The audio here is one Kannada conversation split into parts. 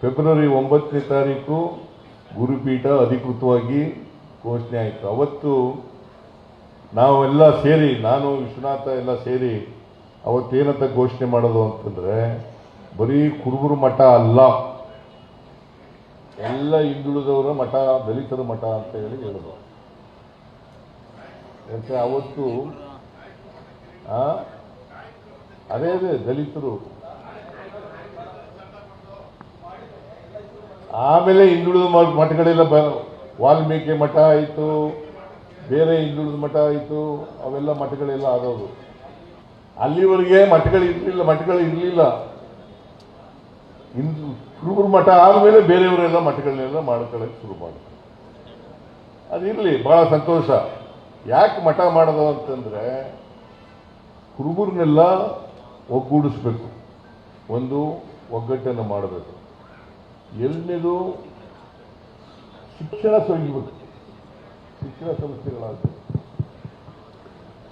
ಫೆಬ್ರವರಿ ಒಂಬತ್ತನೇ ತಾರೀಕು ಗುರುಪೀಠ ಅಧಿಕೃತವಾಗಿ ಘೋಷಣೆ ಆಯಿತು. ಅವತ್ತು ನಾವೆಲ್ಲ ಸೇರಿ, ನಾನು, ವಿಶ್ವನಾಥ ಎಲ್ಲ ಸೇರಿ ಅವತ್ತೇನಂತ ಘೋಷಣೆ ಮಾಡೋದು ಅಂತಂದರೆ, ಬರೀ ಕುರುಬರು ಮಠ ಅಲ್ಲ, ಎಲ್ಲ ಹಿಂದುಳಿದವರ ಮಠ, ದಲಿತರ ಮಠ ಅಂತ ಹೇಳಿ ಹೇಳೋದು. ಯಾಕೆ, ಅವತ್ತು ಅದೇ ಅದೇ ದಲಿತರು. ಆಮೇಲೆ ಹಿಂದುಳಿದ ಮಠಗಳೆಲ್ಲ ಬ, ವಾಲ್ಮೀಕಿ ಮಠ ಆಯಿತು, ಬೇರೆ ಹಿಂದುಳಿದ ಮಠ ಆಯಿತು, ಅವೆಲ್ಲ ಮಠಗಳೆಲ್ಲ ಆಗೋದು ಅಲ್ಲಿವರೆಗೆ ಮಠಗಳು ಇರಲಿಲ್ಲ ಮಠಗಳು ಇರಲಿಲ್ಲ. ಹಿಂದೂ, ಕುರುಬರು ಮಠ ಆದಮೇಲೆ ಬೇರೆಯವರೆಲ್ಲ ಮಠಗಳನ್ನೆಲ್ಲ ಮಾಡ್ಕೊಳ್ಳೋಕೆ ಶುರು ಮಾಡ್ತಾರೆ ಅದಿರಲಿ, ಬಹಳ ಸಂತೋಷ. ಯಾಕೆ ಮಠ ಮಾಡೋದು ಅಂತಂದರೆ, ಕುರುಬರನ್ನೆಲ್ಲ ಒಗ್ಗೂಡಿಸ್ಬೇಕು. ಒಂದು ಒಗ್ಗಟ್ಟನ್ನು ಮಾಡಬೇಕು. ಎರಡನೇದು ಶಿಕ್ಷಣ ಸೊಯ್ಯಬೇಕು ಶಿಕ್ಷಣ ಸಂಸ್ಥೆಗಳಾಗಬೇಕು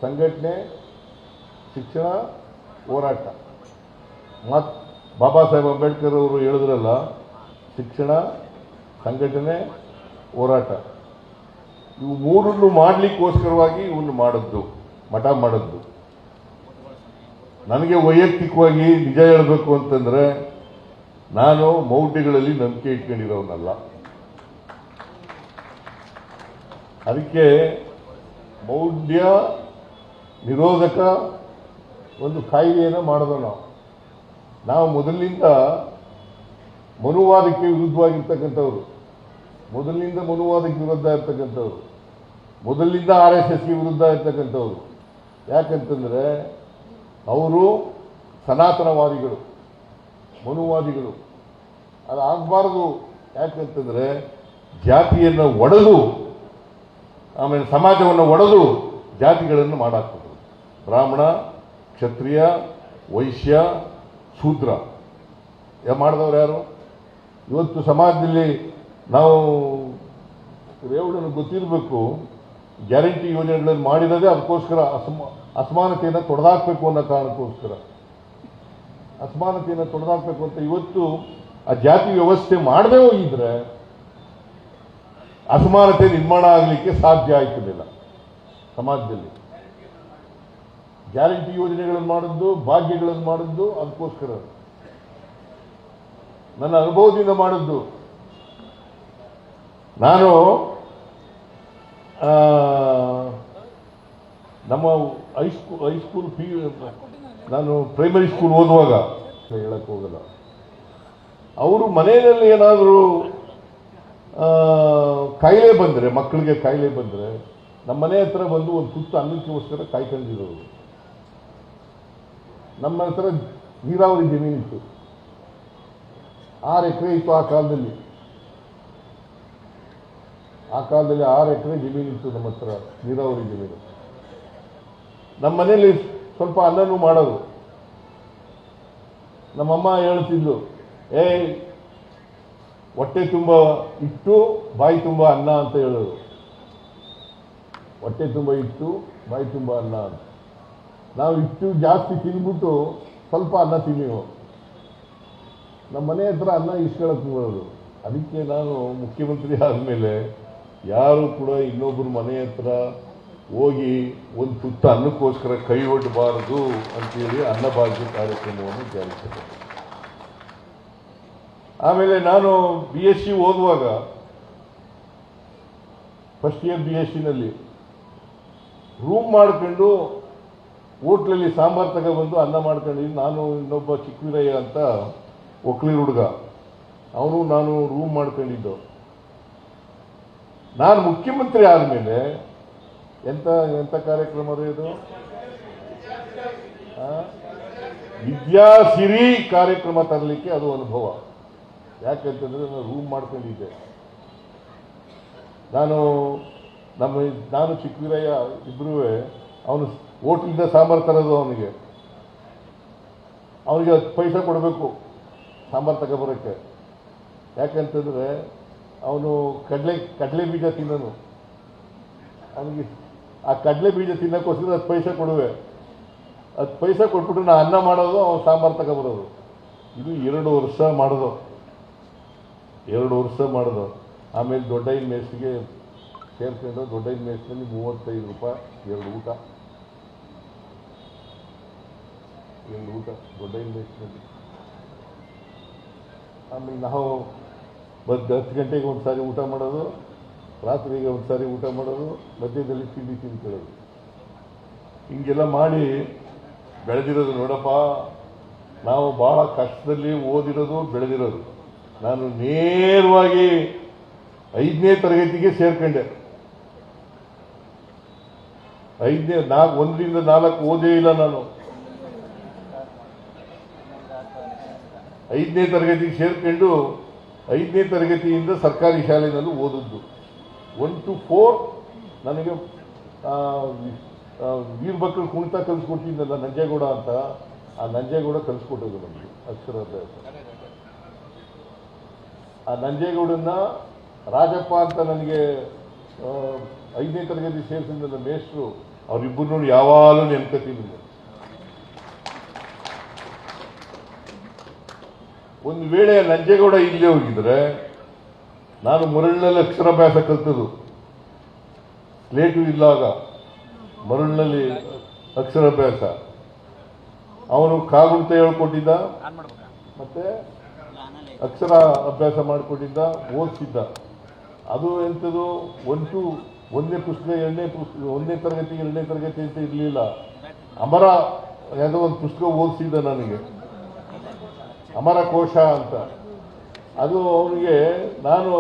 ಸಂಘಟನೆ, ಶಿಕ್ಷಣ, ಹೋರಾಟ. ಮತ್ ಬಾಬಾ ಸಾಹೇಬ್ ಅಂಬೇಡ್ಕರ್ ಅವರು ಹೇಳಿದ್ರಲ್ಲ, ಶಿಕ್ಷಣ, ಸಂಘಟನೆ, ಹೋರಾಟ. ಇವು ಮೂರನ್ನು ಮಾಡಲಿಕ್ಕೋಸ್ಕರವಾಗಿ ಇವನ್ನು ಮಾಡದ್ದು, ಮಠ ಮಾಡದ್ದು. ನನಗೆ ವೈಯಕ್ತಿಕವಾಗಿ ನಿಜ ಹೇಳಬೇಕು ಅಂತಂದ್ರೆ ನಾನು ಮೌಢ್ಯಗಳಲ್ಲಿ ನಂಬಿಕೆ ಇಟ್ಕೊಂಡಿರೋನಲ್ಲ. ಅದಕ್ಕೆ ಮೌಢ್ಯ ನಿರೋಧಕ ಒಂದು ಕಾಯ್ದೆಯನ್ನು ಮಾಡಿದೋ ನಾವು. ನಾವು ಮೊದಲಿನಿಂದ ಮನುವಾದಕ್ಕೆ ವಿರುದ್ಧವಾಗಿರ್ತಕ್ಕಂಥವ್ರು. ಮೊದಲಿನಿಂದ ಮನುವಾದಕ್ಕೆ ವಿರುದ್ಧ ಇರ್ತಕ್ಕಂಥವ್ರು. ಮೊದಲಿನಿಂದ ಆರ್ ಎಸ್ ಎಸ್ಗೆ ವಿರುದ್ಧ ಇರ್ತಕ್ಕಂಥವ್ರು. ಯಾಕಂತಂದರೆ, ಅವರು ಸನಾತನವಾದಿಗಳು. ಮನುವಾದಿಗಳು. ಅದು ಆಗಬಾರ್ದು. ಯಾಕಂತಂದ್ರೆ ಜಾತಿಯನ್ನು ಒಡೆದು, ಆಮೇಲೆ ಸಮಾಜವನ್ನು ಒಡೆದು ಜಾತಿಗಳನ್ನು ಮಾಡಾಕ್ತದೆ ಬ್ರಾಹ್ಮಣ, ಕ್ಷತ್ರಿಯ, ವೈಶ್ಯ, ಶೂದ್ರ. ಮಾಡಿದವ್ರು ಯಾರು? ಇವತ್ತು ಸಮಾಜದಲ್ಲಿ ನಾವು ರೇವಣ್ಣನ ಗೊತ್ತಿರಬೇಕು, ಗ್ಯಾರಂಟಿ ಯೋಜನೆಗಳನ್ನು ಮಾಡಿರೋದೇ ಅದಕ್ಕೋಸ್ಕರ ಅಸಮ, ಅಸಮಾನತೆಯನ್ನು ತೊಡೆದಾಕಬೇಕು ಅನ್ನೋ ಕಾರಣಕ್ಕೋಸ್ಕರ. ಅಸಮಾನತೆಯನ್ನು ತೊಡೆದಾಕಬೇಕು ಅಂತ ಇವತ್ತು ಆ ಜಾತಿ ವ್ಯವಸ್ಥೆ ಮಾಡದೆ ಹೋಗಿದ್ರೆ ಅಸಮಾನತೆ ನಿರ್ಮಾಣ ಆಗಲಿಕ್ಕೆ ಸಾಧ್ಯ ಆಯ್ತಿರಲಿಲ್ಲ ಸಮಾಜದಲ್ಲಿ. ಗ್ಯಾರಂಟಿ ಯೋಜನೆಗಳನ್ನು ಮಾಡಿದ್ದು, ಭಾಗ್ಯಗಳನ್ನು ಮಾಡಿದ್ದು, ಅದಕ್ಕೋಸ್ಕರ. ನನ್ನ ಅನುಭವದಿಂದ ಮಾಡಿದ್ದು. ನಾನು ನಮ್ಮ ಹೈಸ್ಕೂಲ್ ಹೈಸ್ಕೂಲ್ ಪಿ ನಾನು ಪ್ರೈಮರಿ ಸ್ಕೂಲ್ ಓದುವಾಗ ಹೇಳಕ್ಕೆ ಹೋಗಲ್ಲ. ಅವರು ಮನೆಯಲ್ಲಿ ಏನಾದರೂ ಕಾಯಿಲೆ ಬಂದರೆ, ಮಕ್ಕಳಿಗೆ ಕಾಯಿಲೆ ಬಂದರೆ, ನಮ್ಮ ಮನೆ ಹತ್ರ ಬಂದು ಒಂದು ತುತ್ತು ಅನ್ನಕ್ಕೋಸ್ಕರ ಕಾಯ್ಕೊಂಡಿರೋರು. ನಮ್ಮ ಹತ್ರ ನೀರಾವರಿ ಜಮೀನಿತ್ತು ಆರು ಎಕರೆ ಇತ್ತು ಆ ಕಾಲದಲ್ಲಿ. ಆ ಕಾಲದಲ್ಲಿ ಆರು ಎಕರೆ ಜಮೀನಿತ್ತು ನಮ್ಮ ಹತ್ರ, ನೀರಾವರಿ ಜಮೀನು. ನಮ್ಮ ಮನೆಯಲ್ಲಿ ಸ್ವಲ್ಪ ಅಲ್ಲನೂ ಮಾಡೋದು. ನಮ್ಮಮ್ಮ ಹೇಳ್ತಿದ್ಲು, ಏ, ಹೊಟ್ಟೆ ತುಂಬ ಇಟ್ಟು ಬಾಯಿ ತುಂಬ ಅನ್ನ ಅಂತ ಹೇಳೋದು. ಹೊಟ್ಟೆ ತುಂಬ ಇಟ್ಟು ಬಾಯಿ ತುಂಬ ಅನ್ನ ಅಂತ. ನಾವು ಇಟ್ಟು ಜಾಸ್ತಿ ತಿಂದ್ಬಿಟ್ಟು ಸ್ವಲ್ಪ ಅನ್ನ ತಿನ್ನೀವು. ನಮ್ಮ ಮನೆ ಹತ್ರ ಅನ್ನ ಇಸ್ಕೊಳಕ್ ಬರೋದು ಅದಕ್ಕೆ ನಾನು ಮುಖ್ಯಮಂತ್ರಿ ಆದಮೇಲೆ ಯಾರು ಕೂಡ ಇನ್ನೊಬ್ಬರು ಮನೆ ಹತ್ರ ಹೋಗಿ ಒಂದು ತುತ್ತ ಅನ್ನಕ್ಕೋಸ್ಕರ ಕೈ ಒಡ್ಡಬಾರದು ಅಂತೇಳಿ ಅನ್ನಭಾಗ್ಯ ಕಾರ್ಯಕ್ರಮವನ್ನು ಜಾರಿಸಿದೆ. ಆಮೇಲೆ ನಾನು ಬಿ ಎಸ್ ಸಿ ಓದುವಾಗ ಫಸ್ಟ್ ಇಯರ್ ಬಿ ಎಸ್ ಸಿನಲ್ಲಿ ರೂಮ್ ಮಾಡಿಕೊಂಡು ಹೋಟ್ಲಲ್ಲಿ ಸಾಂಬಾರು ತಗೊಬಂದು ಅನ್ನ ಮಾಡ್ಕೊಂಡಿದ್ದು ನಾನು ಇನ್ನೊಬ್ಬ ಚಿಕ್ಕವೀರಯ್ಯ ಅಂತ ಒಕ್ಲಿರ್ ಹುಡುಗ. ಅವನು ನಾನು ರೂಮ್ ಮಾಡ್ಕೊಂಡಿದ್ದು. ನಾನು ಮುಖ್ಯಮಂತ್ರಿ ಆದಮೇಲೆ ಎಂತ ಎಂಥ ಕಾರ್ಯಕ್ರಮ ರೀ ಇದು? ವಿದ್ಯಾಸಿರಿ ಕಾರ್ಯಕ್ರಮ ತರಲಿಕ್ಕೆ ಅದು ಅನುಭವ. ಯಾಕಂತಂದ್ರೆ ನಾನು ರೂಮ್ ಮಾಡ್ಕೊಂಡಿದ್ದೆ. ನಾನು, ನಮ್ಮ ನಾನು ಚಿಕ್ಕವೀರಯ್ಯ ಇಬ್ಬರೂ ಅವನು ಓಟ್ಲಿಂದ ಸಾಂಬಾರು ತರೋದು ಅವನಿಗೆ. ಅವನಿಗೆ ಪೈಸೆ ಕೊಡಬೇಕು, ಸಾಂಬಾರು ತಗೊಬರೋಕ್ಕೆ. ಯಾಕಂತಂದ್ರೆ ಅವನು ಕಡಲೆ ಕಡಲೆ ಬೀಜ ತಿನ್ನೋನು. ಅವನಿಗೆ ಆ ಕಡಲೆ ಬೀಜ ತಿನ್ನೋಕ್ಕೋಸ್ಕರ ಅದು ಪೈಸೆ ಕೊಡುವೆ. ಅದು ಪೈಸೆ ಕೊಟ್ಬಿಟ್ಟು ನಾ ಅನ್ನ ಮಾಡೋದು ಅವನು ಸಾಂಬಾರು ತಗೊಬರೋದು. ಇದು ಎರಡು ವರ್ಷ ಮಾಡೋದು. ಎರಡು ವರ್ಷ ಮಾಡೋದು. ಆಮೇಲೆ ದೊಡ್ಡ ಮೇಸ್ಟಿಗೆ ಸೇರ್ಕೊಂಡು ದೊಡ್ಡ ಮೇಸ್ನಲ್ಲಿ ಮೂವತ್ತೈದು ರೂಪಾಯಿ, ಎರಡು ಊಟ. ಎರಡು ಊಟ ದೊಡ್ಡ ಮೇಸ್ಟ್ನಲ್ಲಿ ಆಮೇಲೆ ನಾವು ಬಂದು ಹತ್ತು ಗಂಟೆಗೆ ಒಂದು ಸಾರಿ ಊಟ ಮಾಡೋದು. ರಾತ್ರಿಗೆ ಒಂದು ಸಾರಿ ಊಟ ಮಾಡೋದು, ಮಧ್ಯದಲ್ಲಿ ತಿಂಡಿ ತಿನ್ಕೊಳ್ಳೋದು ಹಿಂಗೆಲ್ಲ ಮಾಡಿ ಬೆಳೆದಿರೋದು ನೋಡಪ್ಪ, ನಾವು ಬಹಳ ಕಷ್ಟದಲ್ಲಿ ಓದಿರೋದು, ಬೆಳೆದಿರೋದು. ನಾನು ನೇರವಾಗಿ ಐದನೇ ತರಗತಿಗೆ ಸೇರ್ಕೊಂಡೆ. ಐದನೇ ನಾಲ್ಕು ಒಂದರಿಂದ ನಾಲ್ಕು ಓದೇ ಇಲ್ಲ ನಾನು. ಐದನೇ ತರಗತಿಗೆ ಸೇರ್ಕೊಂಡು ಐದನೇ ತರಗತಿಯಿಂದ ಸರ್ಕಾರಿ ಶಾಲೆಯಲ್ಲಿ ಓದದ್ದು. ಒನ್ ಟು ಫೋರ್ ನನಗೆ ವೀರಭಕ್ರ ಕುಣಿತ ಕಲಿಸ್ಕೊಟ್ಟಿದ್ದಲ್ಲ ನಂಜೇಗೌಡ ಅಂತ, ಆ ನಂಜೇಗೌಡ ಕಲಿಸ್ಕೊಟ್ಟದ್ದು ನಮಗೆ, ಅಕ್ಷರಾಭ್ಯಾಸ ಆ ನಂಜೇಗೌಡನ್ನ ರಾಜಪ್ಪ ಅಂತ ನನಗೆ ಐದನೇ ತರಗತಿ ಸೇರಿಸಿದ್ದಲ್ಲ ಮೇಷ್ಟ್ರು ಅವರಿಬ್ಬರು ನೋಡಿ ಯಾವಾಗಲೂ ನೆನ್ಕತೀನಿ ನಾನು. ಒಂದು ವೇಳೆ ನಂಜೇಗೌಡ ಇಲ್ಲೇ ಹೋಗಿದ್ರೆ ನಾನು ಮರಳಿನಲ್ಲಿ ಅಕ್ಷರಾಭ್ಯಾಸ ಕಲಿತದ್ದು. ಸ್ಲೇಟು ಇಲ್ಲಾಗ ಮರಳಿನಲ್ಲಿ ಅಕ್ಷರಾಭ್ಯಾಸ ಅವನು ಕಾಗುಣಿತ ಹೇಳ್ಕೊಟ್ಟಿದ್ದ, ಮತ್ತೆ ಅಕ್ಷರ ಅಭ್ಯಾಸ ಮಾಡಿಕೊಟ್ಟಿದ್ದ, ಓದಿಸಿದ್ದ. ಅದು ಎಂಥದ್ದು ಒಂದು ಒಂದನೇ ಪುಸ್ತಕ ಎರಡನೇ ಪುಸ್ತಕ ಒಂದನೇ ತರಗತಿ, ಎರಡನೇ ತರಗತಿ ಅಂತ ಇರಲಿಲ್ಲ. ಅಮರ ಯಾವುದೋ ಒಂದು ಪುಸ್ತಕ ಓದಿಸಿದ್ದ ನನಗೆ. ಅಮರ ಕೋಶ ಅಂತ. ಅದು ಅವನಿಗೆ, ನಾನು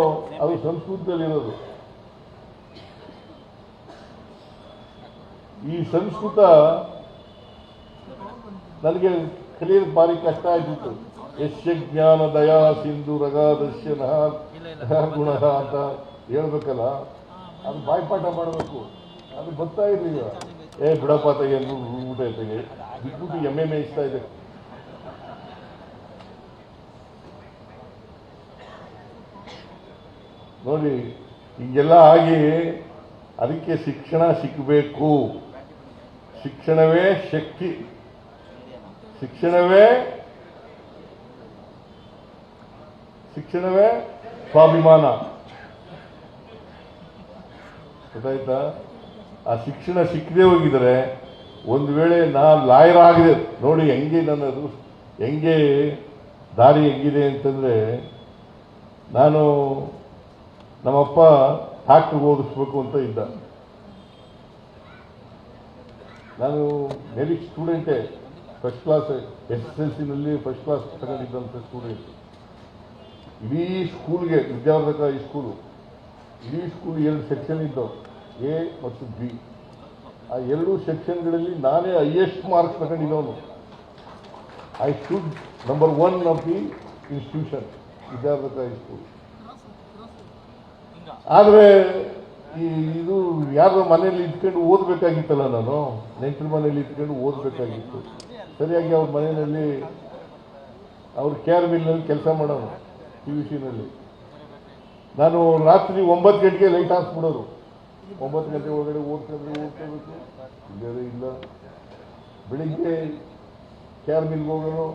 ಅದು ಸಂಸ್ಕೃತದಲ್ಲಿರೋದು. ಈ ಸಂಸ್ಕೃತ ನನಗೆ ಕಲಿಯೋದು ಭಾರಿ ಕಷ್ಟ ಆಗಿತ್ತು. ಯಶ್ಯ ಜ್ಞಾನ ದಯಾ ಸಿಂಧು ರಗಾದರ್ಶನ ಗುಣ ಅಂತ ಹೇಳ್ಬೇಕಲ್ಲ? ಅದು ಬಾಯ್ಪಾಠ ಮಾಡಬೇಕು. ಅದು ಬರ್ತಾ ಏ ಬಿಡಪ್ಪ ತೆಗೆ ಊಟ ತೆಗೆ ಬಿಟ್ಬಿಟ್ಟು ಎಮ್ಮೆ ಮೇಯಿಸ್ತಾ ಇದೆ ನೋಡಿ, ಹಿಂಗೆಲ್ಲ ಆಗಿ ಅದಕ್ಕೆ ಶಿಕ್ಷಣ ಸಿಕ್ಕಬೇಕು ಶಿಕ್ಷಣವೇ ಶಕ್ತಿ. ಶಿಕ್ಷಣವೇ ಶಿಕ್ಷಣವೇ ಸ್ವಾಭಿಮಾನ. ಗೊತ್ತಾಯ್ತಾ? ಆ ಶಿಕ್ಷಣ ಸಿಕ್ಕದೆ ಹೋಗಿದರೆ ಒಂದು ವೇಳೆ ನಾ ಲಾಯರ್ ಆಗಿದೆ, ನೋಡಿ ಹೆಂಗೆ ನನ್ನದು ಹೆಂಗೆ ದಾರಿ ಹೆಂಗಿದೆ ಅಂತಂದರೆ, ನಾನು ನಮ್ಮಪ್ಪ ಟ್ರಾಕ್ಟರ್ ಓದಿಸ್ಬೇಕು ಅಂತ ಇದ್ದ. ನಾನು merit ಸ್ಟೂಡೆಂಟೇ first class S S L ಸಿನಲ್ಲಿ first class ತಗೊಂಡಿದ್ದಂಥ ಸ್ಟೂಡೆಂಟ್ ಇಡೀ ಸ್ಕೂಲ್ಗೆ ವಿದ್ಯಾವರ್ಧಕ ಈ ಸ್ಕೂಲು ಇಡೀ ಸ್ಕೂಲ್ ಎರಡು ಸೆಕ್ಷನ್ ಇದ್ದವು, ಎ ಮತ್ತು ಬಿ. ಆ ಎರಡು ಸೆಕ್ಷನ್ಗಳಲ್ಲಿ ನಾನೇ highest marks ತಗೊಂಡಿದ್ದವನು. I should number one of the institution Vidyavardhaka high school ಆದರೆ ಇದು ಯಾರ ಮನೇಲಿ ಇಟ್ಕೊಂಡು ಓದಬೇಕಾಗಿತ್ತಲ್ಲ ನಾನು. ನೆಂಟರ ಮನೇಲಿ ಇಟ್ಕೊಂಡು ಓದಬೇಕಾಗಿತ್ತು. ಸರಿಯಾಗಿ ಅವ್ರ ಮನೆಯಲ್ಲಿ ಅವ್ರ ಕೇರ್ ಮಿಲ್ನಲ್ಲಿ ಕೆಲಸ ಮಾಡೋರು ಪಿ ಯು ಸಿನಲ್ಲಿ ನಾನು ರಾತ್ರಿ ಒಂಬತ್ತು ಗಂಟೆಗೆ ಲೈಟ್ ಹಾಕ್ಸ್ಬಿಡೋರು. ಒಂಬತ್ತು ಗಂಟೆ ಒಳಗಡೆ ಓದ್ಕೊಂಡ್ರೆ ಓದ್ಕೋಬೇಕು ಇಲ್ಲದೇ ಇಲ್ಲ. ಬೆಳಿಗ್ಗೆ ಕೇರ್ ಮಿಲ್ಗೆ ಹೋಗೋರು,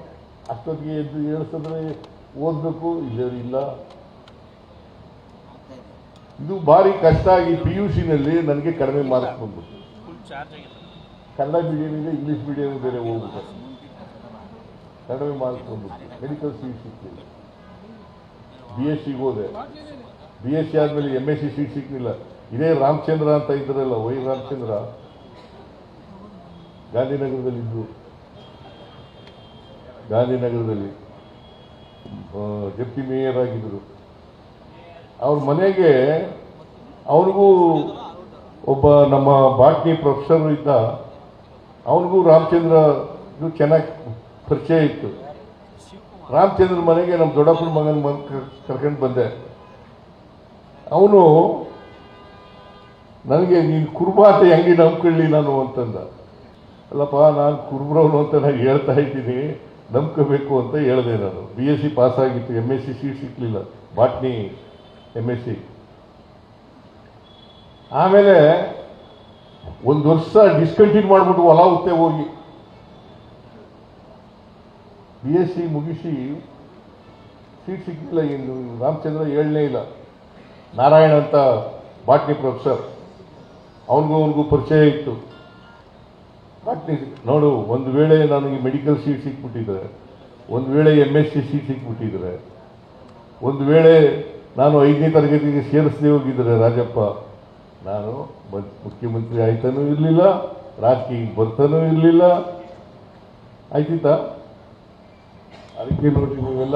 ಅಷ್ಟೊತ್ತಿಗೆ ಎದ್ದು ಏಳಿಸಿದ್ರೆ ಓದಬೇಕು ಇಲ್ಲದೇ ಇಲ್ಲ. ಇದು ಭಾರಿ ಕಷ್ಟ ಆಗಿ ಪಿ ಯು ಸಿನಲ್ಲಿ ನನಗೆ ಕಡಿಮೆ ಮಾರ್ಕ್ಸ್ ಆಗಿತ್ತು ಕನ್ನಡ ಮೀಡಿಯಂ ಇದೆ ಇಂಗ್ಲೀಷ್ ಮೀಡಿಯಂ ಬೇರೆ ಹೋಗ್ಬಿಟ್ಟು. ಕಡಿಮೆ ಮಾರ್ಕ್ಸ್ ಬಂದ್ಬಿಟ್ಟು ಮೆಡಿಕಲ್ ಸೀಟ್ ಸಿಕ್ಕಿಲ್ಲ ಬಿ ಎಸ್ ಸಿಗೆ ಹೋದೆ. ಬಿ ಎಸ್ ಸಿ ಆದಮೇಲೆ ಎಂ ಎಸ್ ಸಿ ಸೀಟ್ ಸಿಕ್ಕಿಲ್ಲ ಇದೇ ರಾಮಚಂದ್ರ ಅಂತ ಇದ್ರಲ್ಲ ವೈ ರಾಮಚಂದ್ರ. ಗಾಂಧಿನಗರದಲ್ಲಿ. ಇದ್ದು ಗಾಂಧಿನಗರದಲ್ಲಿ ಡೆಪ್ಟಿ ಮೇಯರ್ ಆಗಿದ್ರು ಅವ್ರ ಮನೆಗೆ ಅವನಿಗೂ ಒಬ್ಬ ನಮ್ಮ ಬಾಟ್ನಿ ಪ್ರೊಫೆಸರ್ ಇದ್ದ ಅವನಿಗೂ ರಾಮಚಂದ್ರ ಚೆನ್ನಾಗಿ ಪರಿಚಯ ಇತ್ತು. ರಾಮಚಂದ್ರ ಮನೆಗೆ ನಮ್ಮ ದೊಡ್ಡಪ್ಪನ ಮಗನ ಮಗ ಕರ್ಕೊಂಡು ಬಂದೆ. ಅವನು, ನನಗೆ ನೀನು ಕುರುಬ ಅಂತ ಹೆಂಗೆ ನಂಬ್ಕೊಳ್ಳಿ ನಾನು ಅಂತಂದ. ಅಲ್ಲಪ್ಪ, ನಾನು ಕುರುಬ್ರವನು ಅಂತ ನಾನು ಹೇಳ್ತಾ ಇದ್ದೀನಿ. ನಂಬ್ಕೋಬೇಕು ಅಂತ ಹೇಳಿದೆ ನಾನು. ಬಿ ಎಸ್ ಸಿ ಪಾಸ್ ಆಗಿತ್ತು. ಎಂ ಎಸ್ ಸಿ ಸೀಟ್ ಸಿಕ್ಕಲಿಲ್ಲ ಬಾಟ್ನಿ ಎಂ ಎಸ್ ಸಿ ಆಮೇಲೆ ಒಂದು ವರ್ಷ ಡಿಸ್ಕಂಟಿನ್ಯೂ ಮಾಡಿಬಿಟ್ಟು ಹೊಲ ಉತ್ತೆ ಹೋಗಿ. ಬಿ ಎಸ್ ಸಿ ಮುಗಿಸಿ ಸೀಟ್ ಸಿಕ್ಕಿಲ್ಲ ಇನ್ನು. ರಾಮಚಂದ್ರ ಹೇಳಲೇ ಇಲ್ಲ. ನಾರಾಯಣ ಅಂತ ಬಾಟ್ನಿ ಪ್ರೊಫೆಸರ್. ಅವನಿಗೂ ಅವನಿಗೂ ಪರಿಚಯ ಇತ್ತು. ಬಾಟ್ನಿ ನೋಡು, ಒಂದು ವೇಳೆ ನನಗೆ ಮೆಡಿಕಲ್ ಸೀಟ್ ಸಿಕ್ಬಿಟ್ಟಿದ್ರೆ, ಒಂದು ವೇಳೆ ಎಂ ಎಸ್ ಸಿ ಸೀಟ್ ಸಿಕ್ಬಿಟ್ಟಿದ್ರೆ, ಒಂದು ವೇಳೆ ನಾನು ಐದನೇ ತರಗತಿಗೆ ಸೇರಿಸದೆ ಹೋಗಿದ್ದರೆ ರಾಜಪ್ಪ. ನಾನು ಮುಖ್ಯಮಂತ್ರಿ ಆಯ್ತಾನೂ ಇರಲಿಲ್ಲ ರಾಜಕೀಯ ಬರ್ತಾನೂ ಇರಲಿಲ್ಲ. ಆಯ್ತಿತ್ತ? ಅದಕ್ಕೆ ನೋಡಿ ನೀವೆಲ್ಲ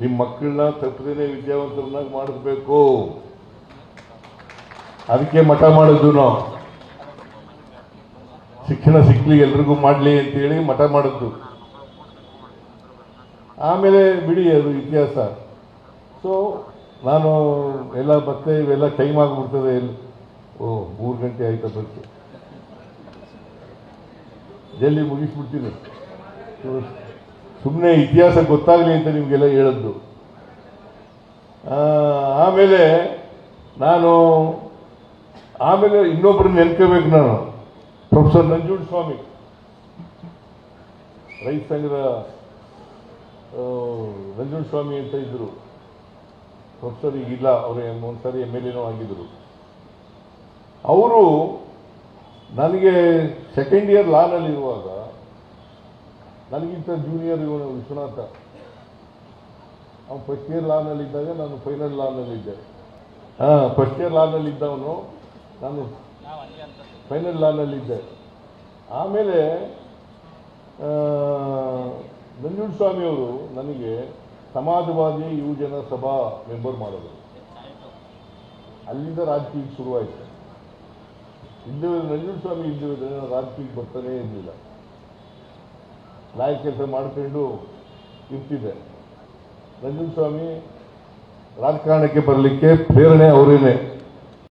ನಿಮ್ಮ ಮಕ್ಕಳನ್ನ ತಪ್ಪದೇನೆ ವಿದ್ಯಾವಂತರನ್ನಾಗಿ ಮಾಡಿಸ್ಬೇಕು. ಅದಕ್ಕೆ ಮಠ ಮಾಡಿದ್ದು ನಾವು. ಶಿಕ್ಷಣ ಸಿಕ್ಲಿ, ಎಲ್ರಿಗೂ ಮಾಡಲಿ ಅಂತೇಳಿ ಮಠ ಮಾಡಿದ್ದು. ಆಮೇಲೆ ಬಿಡಿ ಅದು ಇತಿಹಾಸ. ಸೊ ನಾನು ಎಲ್ಲ ಮತ್ತೆ ಇವೆಲ್ಲ ಟೈಮ್ ಆಗಿಬಿಡ್ತದೆ ಎಲ್ಲಿ ಓ, ಮೂರು ಗಂಟೆ ಆಯ್ತಾ ಬರ್ತು ಜಲ್ಲಿ ಮುಗಿಸ್ಬಿಡ್ತೀನಿ. ಸುಮ್ಮನೆ ಇತಿಹಾಸ ಗೊತ್ತಾಗಲಿ ಅಂತ ನಿಮಗೆಲ್ಲ ಹೇಳದ್ದು. ಆಮೇಲೆ ನಾನು, ಆಮೇಲೆ ಇನ್ನೊಬ್ಬರನ್ನ ನೆನ್ಕೋಬೇಕು ನಾನು. ಪ್ರೊಫೆಸರ್ ನಂಜುಂಡ ಸ್ವಾಮಿ. ರೈತ ಸಂಘದ ನಂಜುಡ್ ನಂಜುಂಡ ಸ್ವಾಮಿ ಅಂತ ಇದ್ರು. ಪ್ರೊಫೆಸರ್ ಈಗಿಲ್ಲ ಅವರು ಒಂದ್ಸರಿ ಎಂ ಎಲ್ ಎನೋ ಆಗಿದ್ರು. ಅವರು ನನಗೆ ಸೆಕೆಂಡ್ ಇಯರ್ ಲಾನಲ್ಲಿ ಇರುವಾಗ ನನಗಿಂತ ಜೂನಿಯರ್ ಇವನು ವಿಶ್ವನಾಥ. ಅವನು ಫಸ್ಟ್ ಇಯರ್ ಲಾನಲ್ಲಿದ್ದಾಗ ನಾನು ಫೈನಲ್ ಲಾನಲ್ಲಿದ್ದೆ ಹಾಂ ಫಸ್ಟ್ ಇಯರ್ ಲಾನಲ್ಲಿದ್ದವನು ನಾನು ಫೈನಲ್ ಲಾನಲ್ಲಿದ್ದೆ ಆಮೇಲೆ ಆ, ನಂಜುಂಡ ಸ್ವಾಮಿಯವರು ನನಗೆ ಸಮಾಜವಾದಿ ಯುವಜನ ಸಭಾ ಮೆಂಬರ್ ಮಾಡೋದು. ಅಲ್ಲಿಂದ ರಾಜಕೀಯ ಶುರುವಾಯಿತು. ಹಿಂದೆ ನಂಜುಂಡ ಸ್ವಾಮಿ ಹಿಂದೆ ರಾಜಕೀಯಕ್ಕೆ ಬರ್ತಾನೇ ಇರಲಿಲ್ಲ. ನಾಯಕ ಕೆಲಸ ಮಾಡ್ಕೊಂಡು ಇರ್ತಿದೆ ನಂಜುಂಡ ಸ್ವಾಮಿ ರಾಜಕಾರಣಕ್ಕೆ ಬರಲಿಕ್ಕೆ ಪ್ರೇರಣೆ ಅವರೇನೆ.